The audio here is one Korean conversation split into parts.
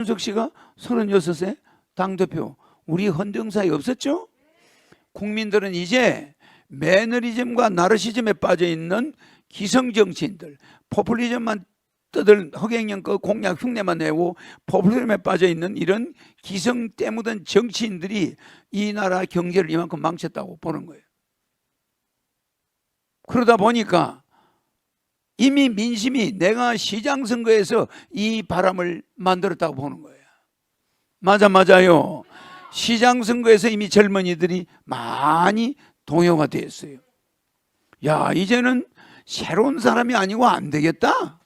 윤석 씨가 36세 당대표 우리 헌정사에 없었죠? 국민들은 이제 매너리즘과 나르시즘에 빠져 있는 기성 정치인들, 포퓰리즘만 떠들 허경영 거 공약 흉내만 내고 포퓰리즘에 빠져 있는 이런 기성 때 묻은 정치인들이 이 나라 경제를 이만큼 망쳤다고 보는 거예요. 그러다 보니까 이미 민심이 내가 시장 선거에서 이 바람을 만들었다고 보는 거예요. 맞아 맞아요. 시장 선거에서 이미 젊은이들이 많이 동요가 됐어요. 야, 이제는 새로운 사람이 아니고 안 되겠다.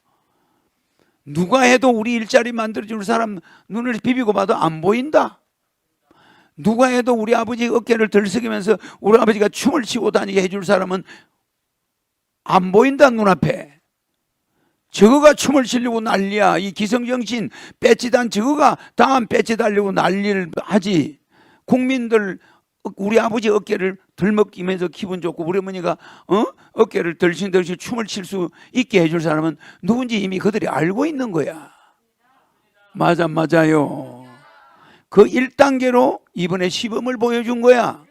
누가 해도 우리 일자리 만들어 줄 사람 눈을 비비고 봐도 안 보인다. 누가 해도 우리 아버지 어깨를 들썩이면서 우리 아버지가 춤을 추고 다니게 해줄 사람은 안 보인다 눈앞에. 저거가 춤을 추려고 난리야. 이 기성정치인 배치단 저거가 다음 배치 달려고 난리를 하지. 국민들 우리 아버지 어깨를 들먹이면서 기분 좋고 우리 어머니가 어? 어깨를 덜신덜신 춤을 출 수 있게 해줄 사람은 누군지 이미 그들이 알고 있는 거야. 맞아 맞아요. 그 1단계로 이번에 시범을 보여준 거야.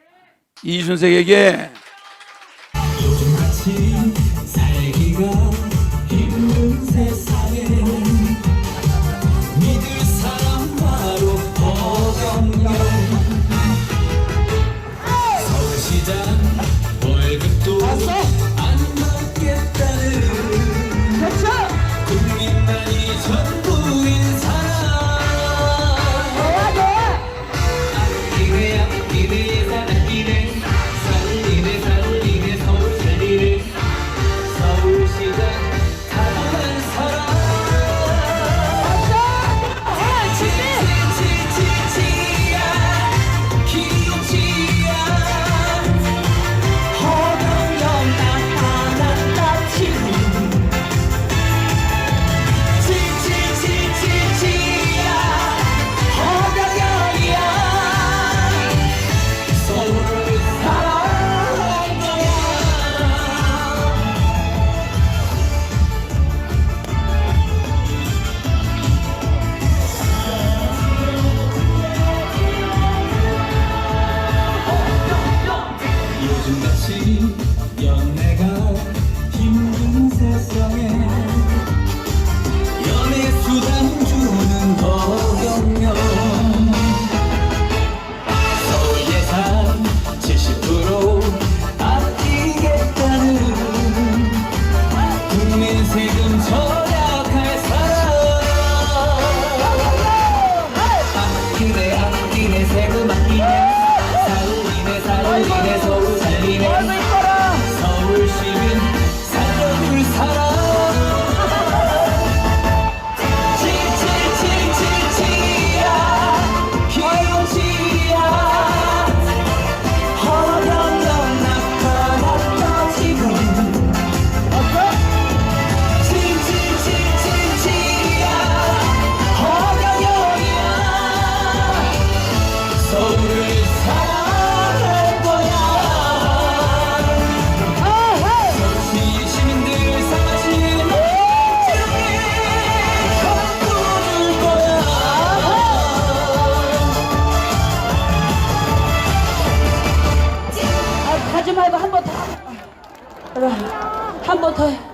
이순석에게 Yes, I am. 한 번 더 해.